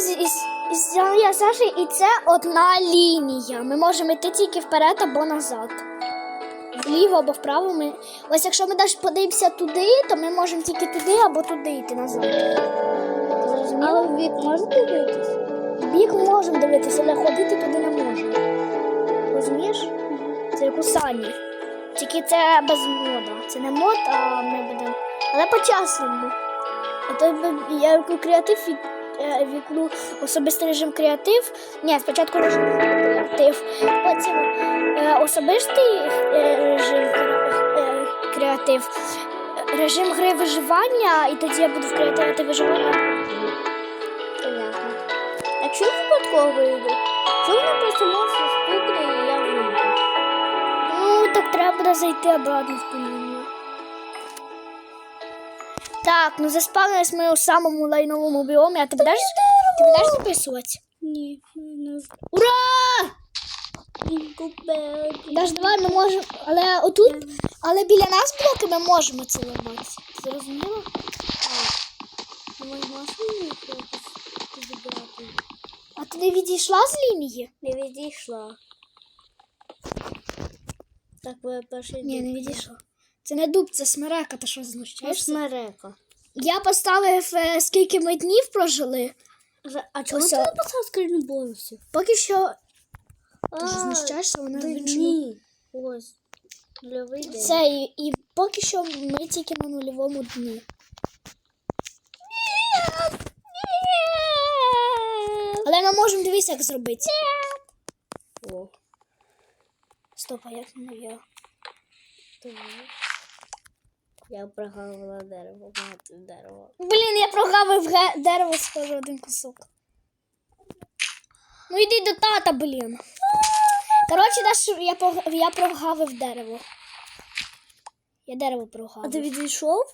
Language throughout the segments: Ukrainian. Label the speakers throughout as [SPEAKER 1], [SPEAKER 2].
[SPEAKER 1] з, із, із я Саші, і це одна лінія. Ми можемо йти тільки вперед або назад. Вліво або вправо. Ми... Ось якщо ми навіть подивимося туди, то ми можемо тільки туди або туди йти назад.
[SPEAKER 2] Але в вік можете дивитись?
[SPEAKER 1] В бік можемо дивитися, але ходити туди не можемо. Розумієш? Це як у сані. Тільки це без мода. Це не мод, а ми будемо. Але по-чесному. А то я креатив е, вікну особистий режим креатив. Ні, спочатку режим креатив, потім е, особистий е, режим е, креатив, режим гри виживання, і тоді я буду в креативі виживання.
[SPEAKER 2] Понятно. Якщо я випадково вийду, що мене просто може стукне і я вийду?
[SPEAKER 1] Ну, так треба буде зайти обратно в полінію. Так, ну заспавнились ми у самому лайновому біомі, а ти будеш, ти будеш записувати?
[SPEAKER 2] Ні, не
[SPEAKER 1] Ура! Даш давай ми можемо. Але отут, але біля нас блоки ми можемо це ламати. Ти Зрозуміло? А ти не відійшла з лінії?
[SPEAKER 2] Не відійшла. Так, перший
[SPEAKER 1] Ні, не відійшла. Це не дуб, це смерека, ти що
[SPEAKER 2] Це
[SPEAKER 1] знущаєшся?
[SPEAKER 2] смерека.
[SPEAKER 1] Я поставив, е, скільки ми днів прожили.
[SPEAKER 2] А чому
[SPEAKER 1] Ось,
[SPEAKER 2] ти
[SPEAKER 1] а-
[SPEAKER 2] написав скрин бонусів?
[SPEAKER 1] Поки що. Ти ж знущаєшся, вона в іншому.
[SPEAKER 2] Ні. Ось. Нульовий день.
[SPEAKER 1] Це і, і поки що ми тільки на нульовому дні. Але ми можемо дивитися, як зробити.
[SPEAKER 2] О,
[SPEAKER 1] Стоп, а як ну я?
[SPEAKER 2] тому. Я прогавила дерево, мати дерево.
[SPEAKER 1] Блін, я прогавив дерево, схоже, один кусок. Ну йди до тата, блін. Коротше, Даш, я, пог- я прогавив дерево. Я дерево
[SPEAKER 2] А ти відійшов?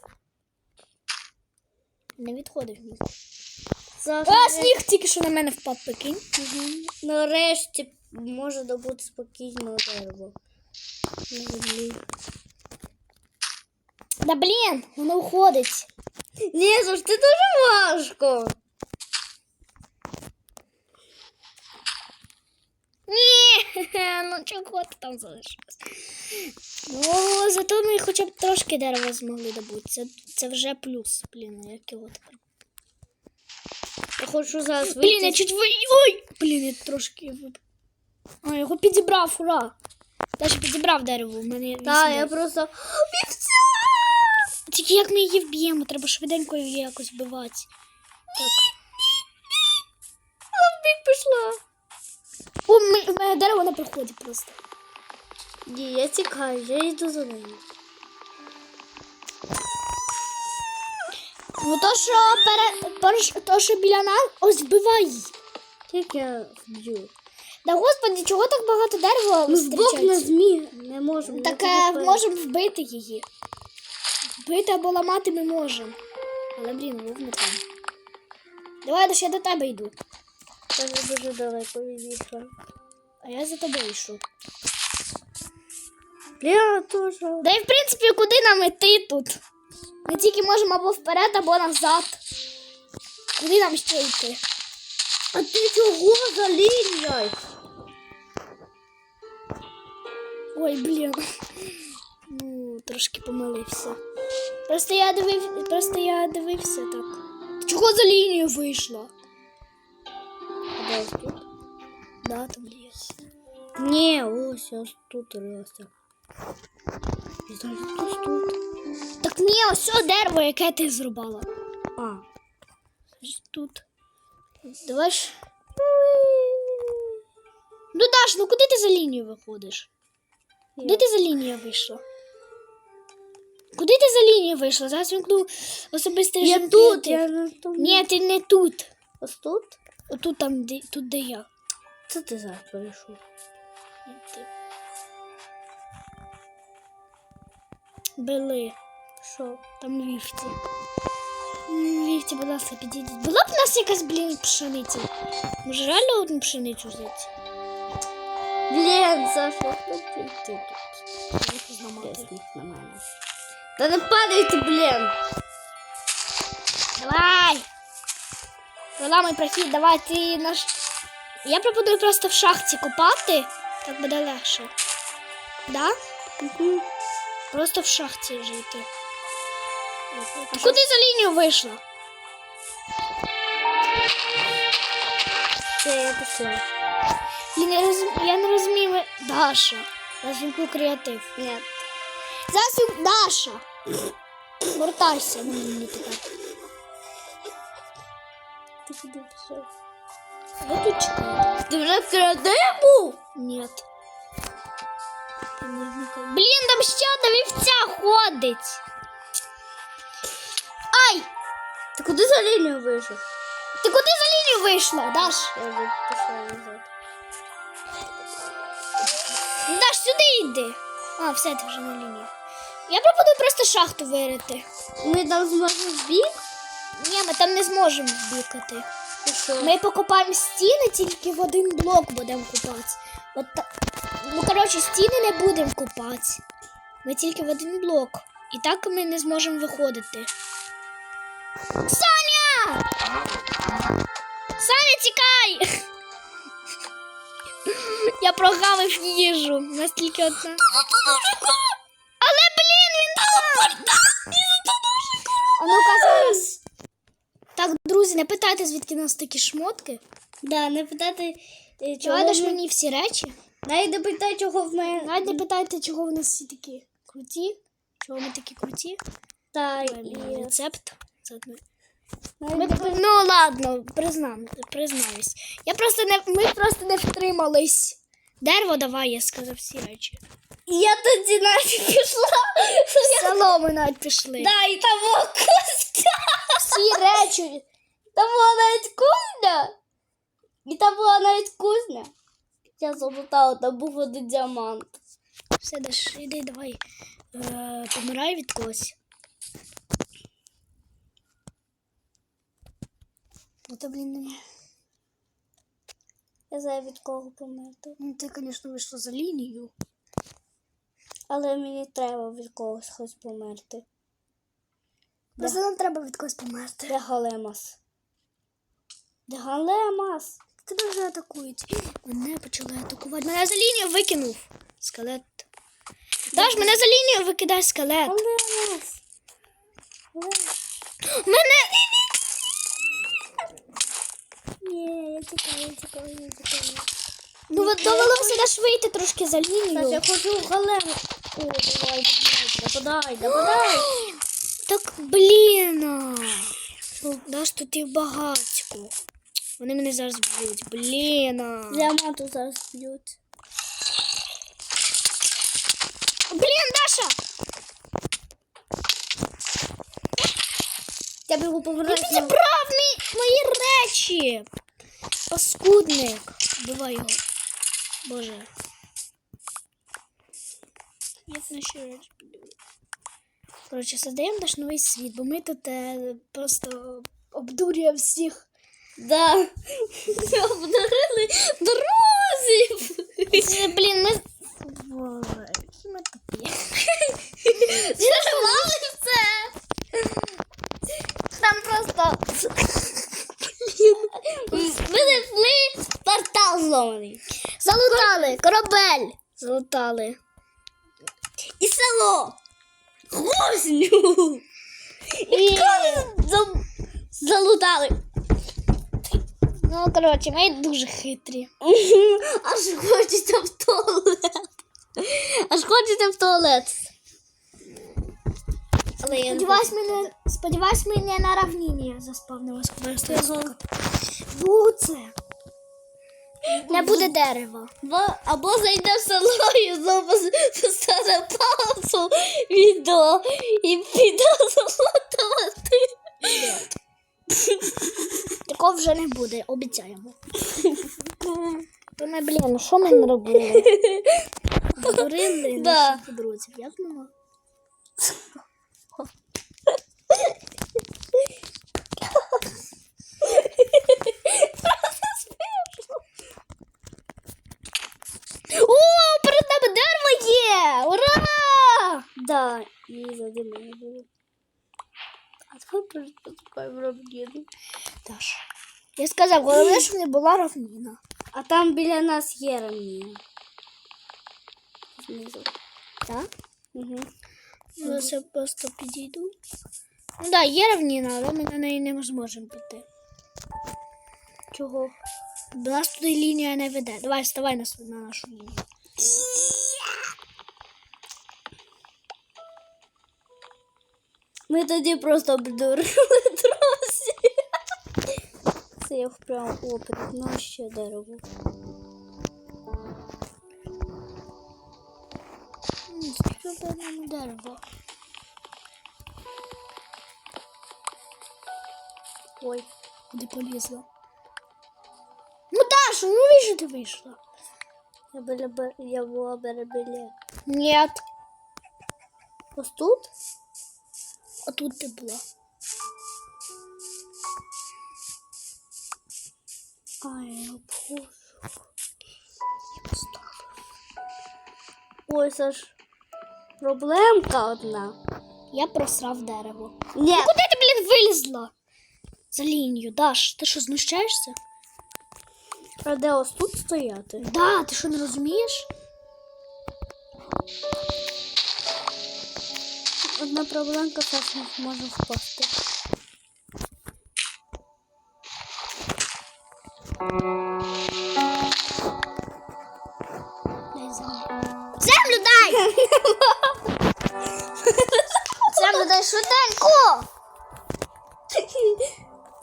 [SPEAKER 1] Не відходив.
[SPEAKER 2] Завтра.
[SPEAKER 1] А, сніг тільки що на мене впав, прикинь.
[SPEAKER 2] Нарешті може добути спокійно дерево. На землі.
[SPEAKER 1] Да блін, воно уходить.
[SPEAKER 2] Ні, завжди дуже важко.
[SPEAKER 1] Ні, ну чого ти там залишилось? Ну, зато ми хоча б трошки дерева змогли добути. Це, це вже плюс, блін, як його тепер.
[SPEAKER 2] Я хочу зараз
[SPEAKER 1] Блін, я чуть ви... Ой! Блін, я трошки. А, його підібрав, ура! Даже підібрав дерево, в мене
[SPEAKER 2] Так, я просто.
[SPEAKER 1] Тільки як ми її вб'ємо, треба швиденько її якось вбивати. Так.
[SPEAKER 2] Бік пішла.
[SPEAKER 1] О, ми, мене дерево на проході просто.
[SPEAKER 2] Ні, я тікаю, я йду за нею.
[SPEAKER 1] Ну то, що пере... то, що біля нас, ось вбивай її.
[SPEAKER 2] Тільки я вб'ю.
[SPEAKER 1] Да господи, чого так багато дерева
[SPEAKER 2] Ми вдвох не
[SPEAKER 1] зустрічається?
[SPEAKER 2] змі не можемо.
[SPEAKER 1] Так е, можемо вбити її. Вбити або ламати ми можемо. Але, блін, вов не там. Давай, ще до тебе йду.
[SPEAKER 2] Я вже дуже далеко відійшла.
[SPEAKER 1] А я за тобою йшов.
[SPEAKER 2] Я теж.
[SPEAKER 1] Да і в принципі, куди нам іти тут? Ми тільки можемо або вперед, або назад. Куди нам ще йти?
[SPEAKER 2] А ти чого за лінією?
[SPEAKER 1] Ой, блін. Ну, трошки помилився. Просто я дивив, просто я дивився так. Чого за лінію вийшла?
[SPEAKER 2] Де ось тут?
[SPEAKER 1] Да, там ліс.
[SPEAKER 2] Ні, ось ось тут росте. І зараз ось тут.
[SPEAKER 1] Так ні, ось дерево, яке ти зрубала.
[SPEAKER 2] А.
[SPEAKER 1] Ось Тут. Давай ж. Ну Даш, ну куди ти за лінію виходиш? Куди ти за лінію вийшла? Куди ти за лінію вийшла? Зараз вимкну особистий
[SPEAKER 2] Я
[SPEAKER 1] режим
[SPEAKER 2] тут, я на тому.
[SPEAKER 1] Ні, ти не тут.
[SPEAKER 2] Ось тут?
[SPEAKER 1] Отут там, де, тут, де я.
[SPEAKER 2] Це ти зараз перейшов.
[SPEAKER 1] Ти. Били.
[SPEAKER 2] Що?
[SPEAKER 1] Там вівці. Вівці, будь ласка, підійдіть. Була б у нас якась, блін, пшениця. Може, реально одну пшеницю взяти?
[SPEAKER 2] Блін, Саша, хто ти тут?
[SPEAKER 1] Зламати.
[SPEAKER 2] Тисник на мене. Та не падайте, блін!
[SPEAKER 1] Давай! Проламай прохід, давай ти наш. Я пропоную просто в шахті копати, так буде легше. Да?
[SPEAKER 2] Угу.
[SPEAKER 1] Просто в шахті жити. А куди за лінію вийшла?
[SPEAKER 2] Це я пішла.
[SPEAKER 1] Я не, роз... я не розумію. Даша. Вімкну креатив.
[SPEAKER 2] Ні.
[SPEAKER 1] Зараз вім- Даша. Вертайся на лінію тепер.
[SPEAKER 2] Ти куди пішов?
[SPEAKER 1] Ви тут чекаєте?
[SPEAKER 2] Ти вже в креативі був?
[SPEAKER 1] Ні. Блін, там ще до вівця ходить. Ай!
[SPEAKER 2] Ти куди за лінію вийшов?
[SPEAKER 1] Ти куди за лінію вийшла, Даш?
[SPEAKER 2] Я вже пішла назад.
[SPEAKER 1] Даш, сюди йди. А, все, ти вже на лінії. Я пропоную просто шахту вирити.
[SPEAKER 2] Ми там зможемо в бік?
[SPEAKER 1] Ні, ми там не зможемо вбікати. Ми покопаємо стіни, тільки в один блок будемо купати. От та... Ну, коротше, стіни не будемо купати. Ми тільки в один блок. І так ми не зможемо виходити. Саня! Саня, тікай! Я прогавив їжу. Настільки одна. Але, блін, він там! А ну-ка зараз. Так, друзі, не питайте, звідки у нас такі шмотки.
[SPEAKER 2] Да, не питати, е, чого
[SPEAKER 1] Чого даш
[SPEAKER 2] ми-
[SPEAKER 1] мені всі речі?
[SPEAKER 2] Навіть не питай, чого в мене.
[SPEAKER 1] Навіть не питайте, чого в нас всі такі круті. Чого ми такі круті?
[SPEAKER 2] Та, і...
[SPEAKER 1] рецепт. Заодно.
[SPEAKER 2] навіть
[SPEAKER 1] Ми, ну ладно, признам, признаюсь. Я просто не, ми просто не втримались. Дерево давай, я сказав всі речі.
[SPEAKER 2] Я тоді навіть пішла.
[SPEAKER 1] В село ми навіть пішли.
[SPEAKER 2] Да, і там була кузня.
[SPEAKER 1] Всі речі.
[SPEAKER 2] Там була навіть кузня. І там була навіть кузня. Я замотала, там був один діамант.
[SPEAKER 1] Все, Даш, іди, давай. Е, помирай від когось. Ну то, блін, не...
[SPEAKER 2] Я знаю від кого померти.
[SPEAKER 1] Ну, ти, звісно, вийшла за лінію.
[SPEAKER 2] Але мені треба від когось хоч померти.
[SPEAKER 1] Просто нам треба від когось померти.
[SPEAKER 2] Де Галемас? Де Галемас?
[SPEAKER 1] Тебе вже атакують. Мене почали атакувати. Мене за лінію викинув. Скелет. Даш, мене за лінію викидає скелет.
[SPEAKER 2] Галемас.
[SPEAKER 1] Мене.
[SPEAKER 2] Ні, я тікаю, я тікаю, я тікаю.
[SPEAKER 1] Ну, от довелося Даш вийти трошки за
[SPEAKER 2] Саш, я
[SPEAKER 1] лінію.
[SPEAKER 2] хочу в Галему. О, давай, давай, нападай, нападай.
[SPEAKER 1] Так, блін. а. Даш, тут їх багатько. Вони мене зараз б'ють. Блін. а.
[SPEAKER 2] Діаманту зараз б'ють.
[SPEAKER 1] Блін, Даша!
[SPEAKER 2] Я бігу
[SPEAKER 1] Він
[SPEAKER 2] повернути.
[SPEAKER 1] підібрав мій, мої речі. Паскудник. Вбивай його. Боже. Як наші речі підібрав? Коротше, создаємо наш новий світ, бо ми тут е, просто обдурюємо всіх.
[SPEAKER 2] Да. Обдарили друзів.
[SPEAKER 1] Це, блін, ми. Боже, які ми тупі.
[SPEAKER 2] Зірвали все.
[SPEAKER 1] Там просто.
[SPEAKER 2] Ми знайшли зломаний.
[SPEAKER 1] Залутали! Корабель! Залутали.
[SPEAKER 2] І село. Гузню. І залутали.
[SPEAKER 1] Ну, коротше, ми дуже хитрі.
[SPEAKER 2] Аж хочеться в туалет. Аж хочеться в туалет. Але я
[SPEAKER 1] Сподіваюсь,
[SPEAKER 2] хочу.
[SPEAKER 1] ми не, сподіваюсь, ми не на равніні заспавнилось. Буце. Не буде дерева.
[SPEAKER 2] Або, або зайде в село і знову стане паузу відео і піде залутувати.
[SPEAKER 1] Такого вже не буде, обіцяємо. То ми, блін, ну що ми не робили?
[SPEAKER 2] Да.
[SPEAKER 1] наших друзів. Як ми могли? О, перед дерево! Ура!
[SPEAKER 2] Да, і зади мене було. А давай поступаємо равніну.
[SPEAKER 1] Даш, Я сказав, головне, щоб не була равніна.
[SPEAKER 2] А там біля нас є равнina. Знизу.
[SPEAKER 1] Так?
[SPEAKER 2] Угу.
[SPEAKER 1] Зараз я просто підійду. Ну да, є равніна, але ми на неї не зможемо піти.
[SPEAKER 2] Чого?
[SPEAKER 1] Бо нас туди лінія не веде. Давай, вставай на, на нашу лінію.
[SPEAKER 2] Ми тоді просто обдурили друзі. Це я прям опит на ще дерево.
[SPEAKER 1] Що нам дерево?
[SPEAKER 2] Ой.
[SPEAKER 1] Куди полізла? Ну Даша, ну вийшла ти вийшла.
[SPEAKER 2] Я була, я була.
[SPEAKER 1] Нет.
[SPEAKER 2] Ось тут?
[SPEAKER 1] А тут ти була.
[SPEAKER 2] Ай, я боже. Ой, це ж проблемка одна.
[SPEAKER 1] Я просрав дерево.
[SPEAKER 2] Ні,
[SPEAKER 1] Куди ти, блін, вилізла? За лінію, Даш, ти що, знущаєшся?
[SPEAKER 2] а де ось тут стояти?
[SPEAKER 1] Да, ти що не розумієш?
[SPEAKER 2] Одна проблемка зараз може впасти.
[SPEAKER 1] Дай землю. Землю дай! землю дай швиденько!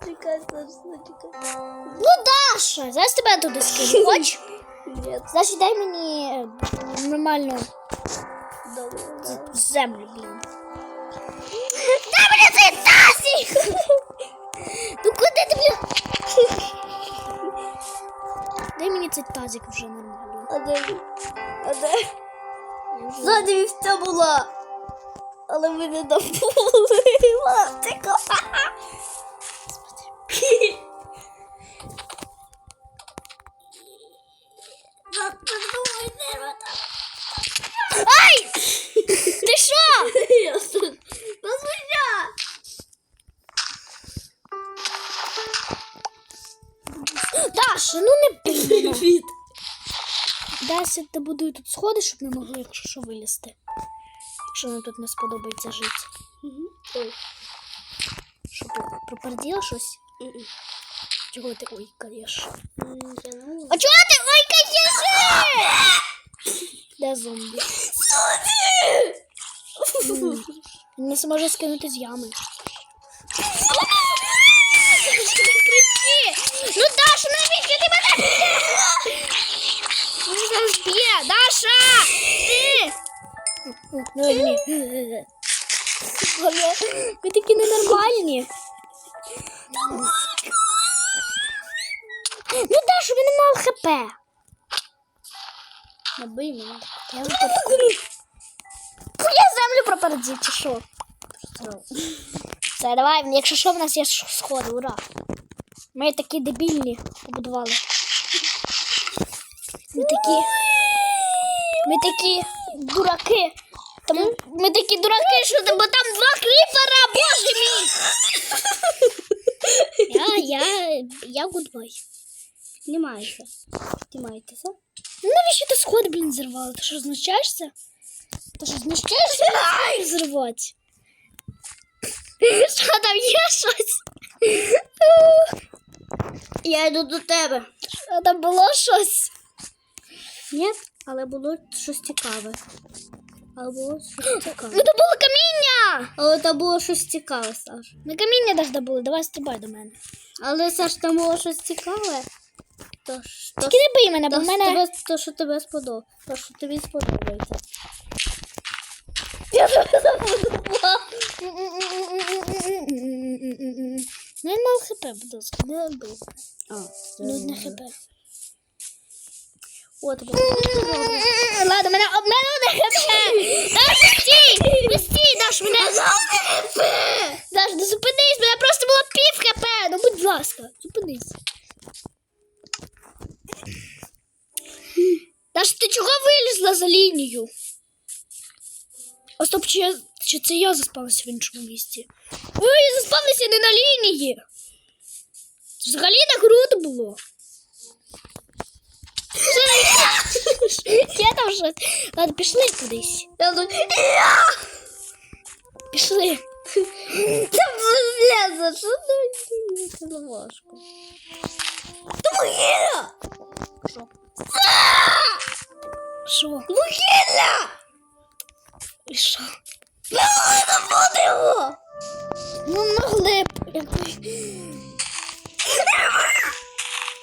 [SPEAKER 2] Чекай, страшно, чекай.
[SPEAKER 1] Ну, Даша, зараз тебе туди скину. Хоч?
[SPEAKER 2] Ні,
[SPEAKER 1] Значить, дай мені е, нормальну
[SPEAKER 2] добре.
[SPEAKER 1] землю, блін. Дай мені цей тазик! Ну куди ти, блін? Дай мені цей тазик вже нормально.
[SPEAKER 2] А де? він? А де? Ззаді вівця була. Але ми не добули. Мартико.
[SPEAKER 1] Ай! Ти що?
[SPEAKER 2] Позвоня!
[SPEAKER 1] Даша, ну не.
[SPEAKER 2] Привіт.
[SPEAKER 1] Дася добудую тут сходи, щоб ми могли, якщо що, вилізти. Якщо нам тут не сподобається жити.
[SPEAKER 2] Ой.
[SPEAKER 1] Що ти проперділа щось? Чого ти ойкаєш?
[SPEAKER 2] М, я.
[SPEAKER 1] А чого ти ойкаєш? Де зомбі? М, Він не зможе скинути з ями. Ну, ні. Ви такі ненормальні. Ну, Даша, ви не мав хп.
[SPEAKER 2] Набий мене.
[SPEAKER 1] Я випадку. Я землю пропередив, чи що? Все, давай, якщо що, в нас є сходи, ура. Ми такі дебільні побудували. Ми такі. Ми такі дураки. Там, ми такі дураки, що бо там два кріпера, боже мій! Я, я, я гудбай.
[SPEAKER 2] Піднімайся. Піднімайтеся.
[SPEAKER 1] Ну навіщо ти сходи, блін, зірвала? Ти що, знущаєшся? Ти що, знущаєшся? Ай, зірвати. Що там є щось?
[SPEAKER 2] Я йду до тебе.
[SPEAKER 1] Що там було щось?
[SPEAKER 2] Ні, але було щось цікаве. Було щось цікаве.
[SPEAKER 1] Ну то було каміння!
[SPEAKER 2] Але там було щось цікаве, Саш.
[SPEAKER 1] Ми каміння десь добули, давай стрибай до мене.
[SPEAKER 2] Але Саш, там було щось цікаве. То, то,
[SPEAKER 1] Тільки не бий мене, бо в
[SPEAKER 2] що
[SPEAKER 1] мене.
[SPEAKER 2] тебе, то, що тебе сподобається. То, що тобі сподобається.
[SPEAKER 1] Ну, я мав хп, будь ласка, не бий.
[SPEAKER 2] А,
[SPEAKER 1] Ну, не хп.
[SPEAKER 2] О, тебе.
[SPEAKER 1] Ладно, мене, одне хп. Даш, стій! Не стій, Даш, мене. Даш, ну зупинись, мене просто було пів хп. Ну, будь ласка, зупинись. Даш, ти чого вилізла за лінію? А стоп, чи, я, чи це я заспалася в іншому місці? Ой, я заспалася не на лінії. Взагалі не круто було. Я там щось. Ладно, пішли кудись. Пішли.
[SPEAKER 2] Та блядь, за що ти важко? Та могила!
[SPEAKER 1] Що? Що?
[SPEAKER 2] Могила!
[SPEAKER 1] І що?
[SPEAKER 2] Ми не будемо!
[SPEAKER 1] Ну, могли б.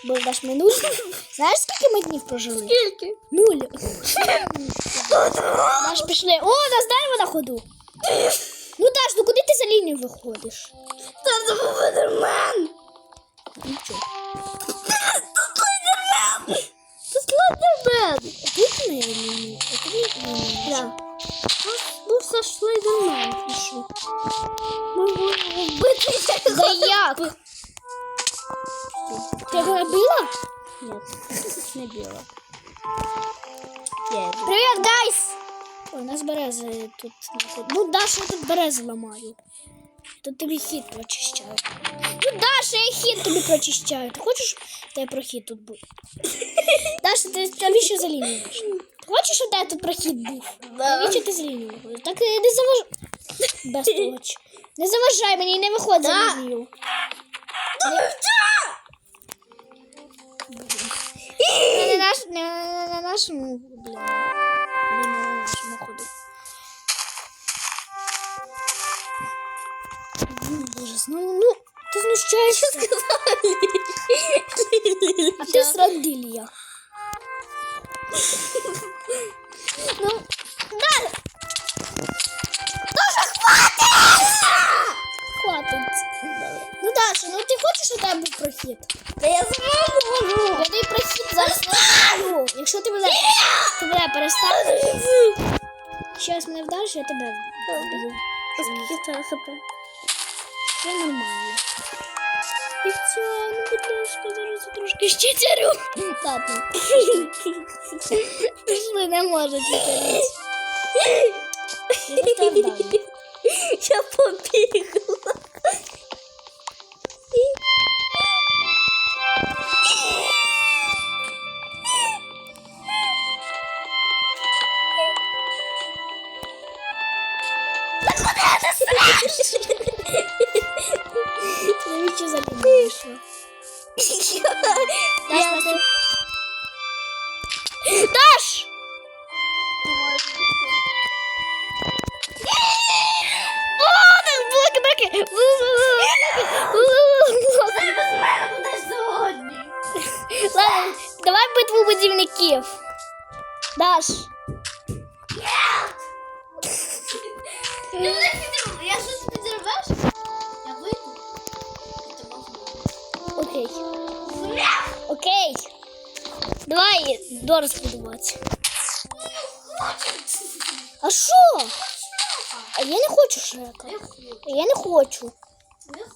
[SPEAKER 1] Якби. Бо даш минуль. Знаєш, скільки ми днів прожили?
[SPEAKER 2] Скільки?
[SPEAKER 1] Нуль. Даш пішли. О, нас дерево на ходу. Ну Даш, ну куди ти за лінію виходиш?
[SPEAKER 2] Та це був Вендермен!
[SPEAKER 1] Нічого.
[SPEAKER 2] Це слайдермен!
[SPEAKER 1] Тут не лінію. тут не лінію.
[SPEAKER 2] Був.
[SPEAKER 1] І що?
[SPEAKER 2] Ми будемо вбити
[SPEAKER 1] Да як? Його набила?
[SPEAKER 2] Ні, не біло. Я
[SPEAKER 1] Привіт, гайс! Ой, у нас берези тут. Ну, Даша, я тут берези ламаю. Тут тобі хід прочищаю. Ну, Даша, я хід тобі прочищаю. Ти хочеш, де прохід тут був? Даша, ти навіщо за лінію? Ти хочеш, щоб де тут прохід був? Навіщо ти з лінію виходиш? Так е, не заважай. Без толочі. Не заважай мені, не виходь за лінію. Не наш, не на, на нашому, блін. Не на нашому ходу. Ну, Боже, знову, ну, ти знущаєшся. А ти срадилія. Ну, да. Даша, ну ти хочеш, щоб тебе був прохід?
[SPEAKER 2] Та я можу!
[SPEAKER 1] Я дай прохід зараз не можу. Якщо ти мене, ти мене перестанеш, зараз мене вдариш, я тебе вб'ю.
[SPEAKER 2] Скільки це хп?
[SPEAKER 1] Все нормально. І все, ну будь ласка, зараз я трошки ще тярю. Ладно. Пішли, не може тярити. Я тебе вдарю.
[SPEAKER 2] Я побігла.
[SPEAKER 1] Навіщо за лінію вийшла? Даш,
[SPEAKER 2] Я
[SPEAKER 1] наступ... О, так блоки, блоки! Ладно, давай битву будівників. Даш.
[SPEAKER 2] Я щось підірвеш? Я вийду.
[SPEAKER 1] Окей. Окей. Давай до розбудувати. А що? А я не хочу шрека.
[SPEAKER 2] Я.
[SPEAKER 1] Я не хочу.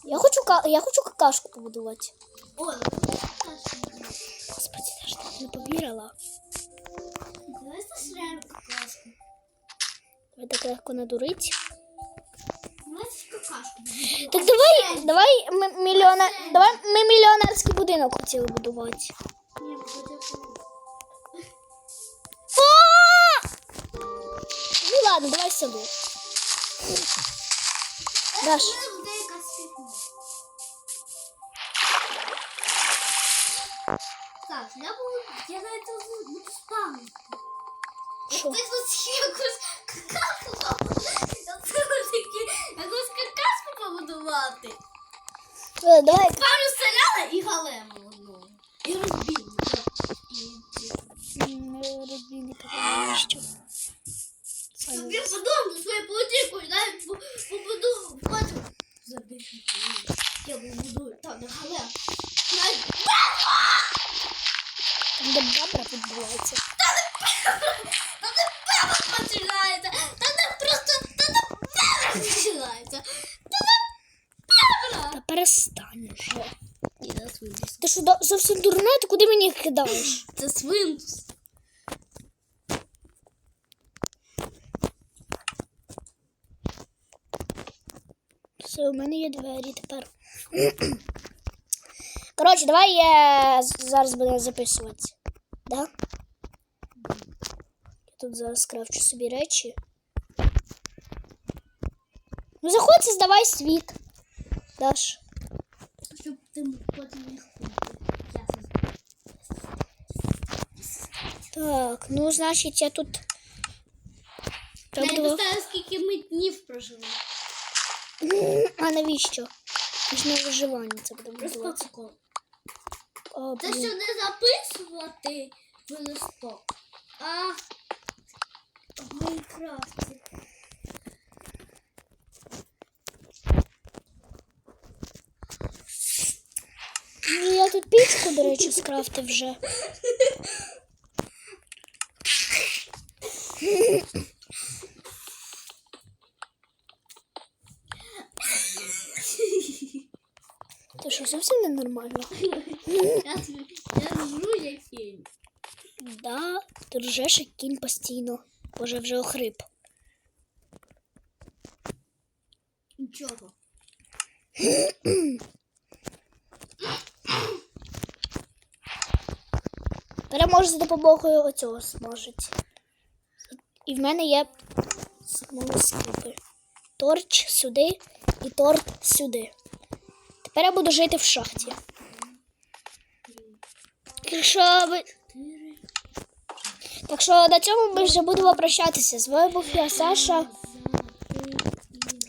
[SPEAKER 1] Я хочу, я хочу какашку побудувати.
[SPEAKER 2] О,
[SPEAKER 1] Господи, я ж так не повірила.
[SPEAKER 2] давай.
[SPEAKER 1] Ви так легко надурить. Так давай, давай ми мільйона, давай ми мільйонерський будинок хотіли будувати. Ну ладно, давай село. Даш,
[SPEAKER 2] буде якась фігня. Так, я буду, я навіть тут буду спамити.
[SPEAKER 1] що?
[SPEAKER 2] Ти тут якусь какашку Я все-таки якусь какашку побудувати.
[SPEAKER 1] Е, Давай,
[SPEAKER 2] Спамлю селяна і галему одну. І розбив.
[SPEAKER 1] М, розбійника, що?
[SPEAKER 2] Тобі подобно свою політику, і навіть по- побуду потім. Я побудую там на галем. Навіть
[SPEAKER 1] Там де бабра відбувається.
[SPEAKER 2] Та не пепа починається! Та не просто та не пепа починається! Та не пепа!
[SPEAKER 1] Та перестань вже. Ти що зовсім дурна, ти куди мені їх кидаєш?
[SPEAKER 2] Це свинтус.
[SPEAKER 1] Все, у мене є двері тепер. Коротше, давай я зараз буду записувати. Да? Я тут зараз скрафчу собі речі. Ну заходь, здавай світ. Даш.
[SPEAKER 2] Щоб ти потім це
[SPEAKER 1] Так, ну значить я тут. Треба
[SPEAKER 2] Не
[SPEAKER 1] було-
[SPEAKER 2] скільки ми днів прожили.
[SPEAKER 1] А навіщо? Ж на виживання це буде
[SPEAKER 2] Просто прикол. Це що не записувати в листок, а в Майнкрафті.
[SPEAKER 1] Ну, я тут пічку, до речі, скрафтив вже. Ти що, зовсім ненормально?
[SPEAKER 2] Я, жру як кінь.
[SPEAKER 1] Да, ти ржеш як кінь постійно. Боже, вже охрип.
[SPEAKER 2] Нічого.
[SPEAKER 1] Переможу за допомогою оцього смажить. І в мене є смолоскипи. Торч сюди і торт сюди. Тепер я буду жити в шахті. Якщо ви... Так що на цьому ми вже будемо прощатися. З вами був я, Саша.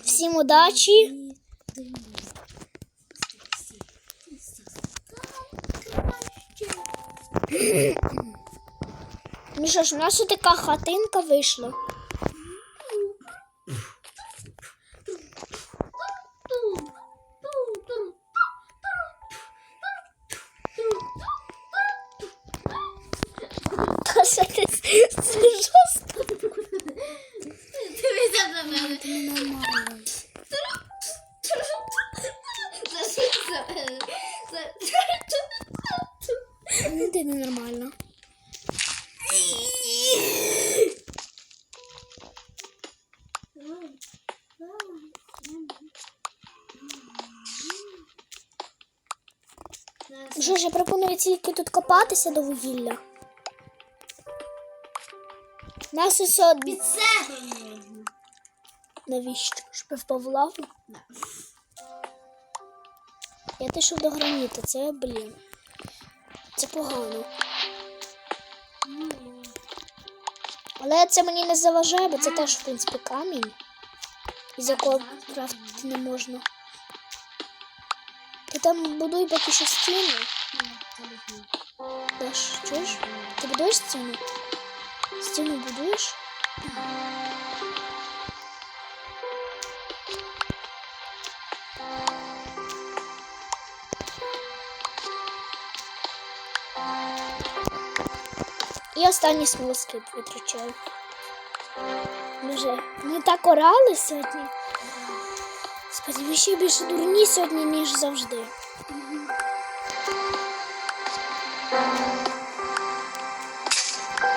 [SPEAKER 1] Всім удачі. Ну що ж, у нас така хатинка вийшла. Та що ти це жорстко.
[SPEAKER 2] Дивися на мене.
[SPEAKER 1] Нормально. Ну ти ненормально. Ну Що ж, я пропоную тільки тут копатися до вугілля. Нас ось од...
[SPEAKER 2] Під себе.
[SPEAKER 1] Навіщо? Щоб впав лаву?
[SPEAKER 2] Да.
[SPEAKER 1] Я пішов до граніта, це, блін. Це погано. Але це мені не заважає, бо це теж, в принципі, камінь, із якого крафтити не можна. Там будуй поки що стіну. Даш, чуєш? Ти будуєш стіну? Стіну будуєш? І останній смолоскип витрачаю. Вже ми так орали сьогодні. Господи, ми ще більше дурні сьогодні, ніж завжди.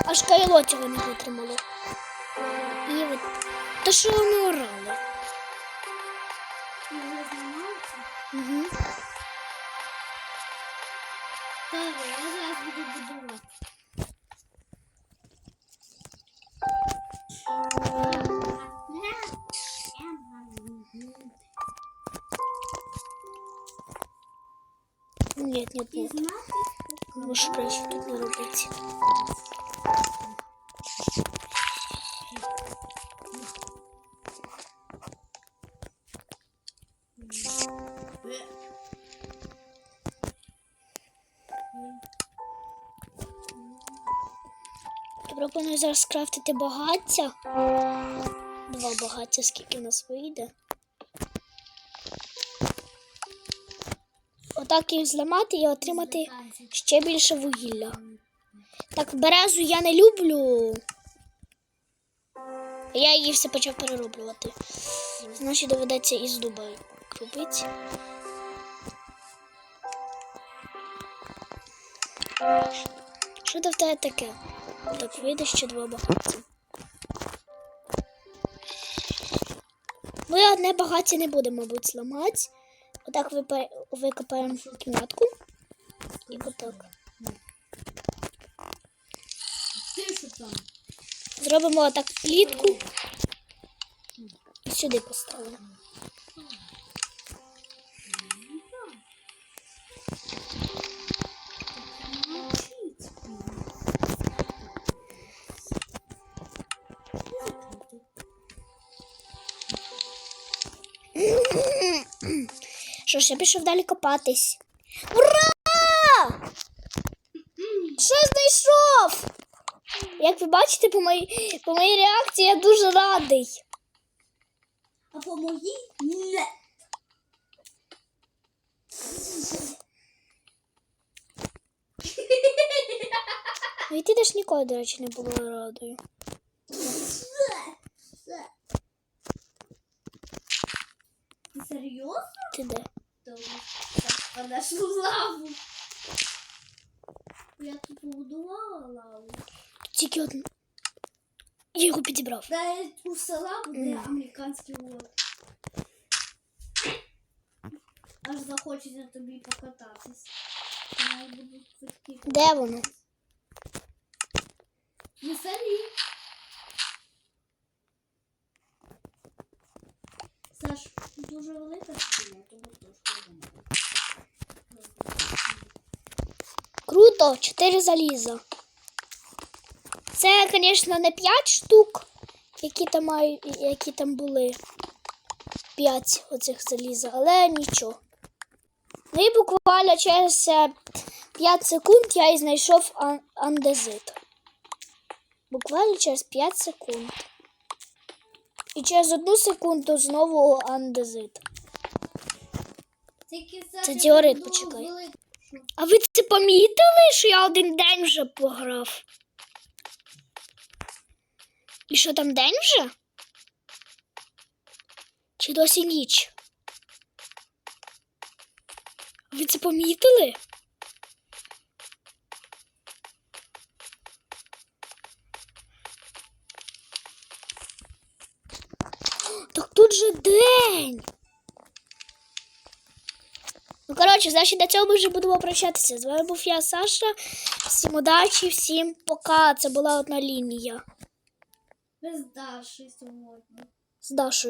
[SPEAKER 1] Аж кайло цього не витримало. І от те, що ми Можеш краще тут не робити. Пропоную зараз скрафтити багаття. Два багаття, скільки в нас вийде. Отак їх зламати і отримати ще більше вугілля. Так, березу я не люблю. Я її все почав перероблювати. Значить, доведеться із дуба робити. Що то в тебе таке? Так, вийде ще два багаття. Ми одне багаття не будемо, мабуть, зламати. Отак викопаємо кімнатку. І отак.
[SPEAKER 2] Ти що там?
[SPEAKER 1] Зробимо отак плітку. І сюди поставимо. Що ж, я пішов далі копатись. Ура! Що знайшов? Як ви бачите, по моїй, по моїй реакції я дуже радий.
[SPEAKER 2] А по моїй не.
[SPEAKER 1] І ти теж ніколи, до речі, не була радою.
[SPEAKER 2] Серйозно?
[SPEAKER 1] Ти де?
[SPEAKER 2] Впадеш у лаву. Я тут побудувала лаву.
[SPEAKER 1] Тільки одну. Я його підібрав.
[SPEAKER 2] Де у села буде
[SPEAKER 1] Мгм.
[SPEAKER 2] американський лод. Аж захочеться тобі покататись. Має будуть квитки.
[SPEAKER 1] Де воно?
[SPEAKER 2] На селі. Саш, дуже велика стіна, тому трошки думаю.
[SPEAKER 1] Круто, 4 заліза. Це, звісно, не 5 штук, які там мають, які там були. 5 оцих заліза, але нічого. Ну і буквально через е, 5 секунд я і знайшов андезит. Буквально через 5 секунд. І через одну секунду знову андезит. Це діорит, почекай. А ви це помітили, що я один день вже пограв? І що там день вже? Чи досі ніч? Ви це помітили? Так тут же день. Ну, коротше, значить, до цього ми вже будемо прощатися. З вами був я, Саша. Всім удачі, всім пока. Це була одна лінія
[SPEAKER 2] Без Даші сьогодні.
[SPEAKER 1] з Дашою.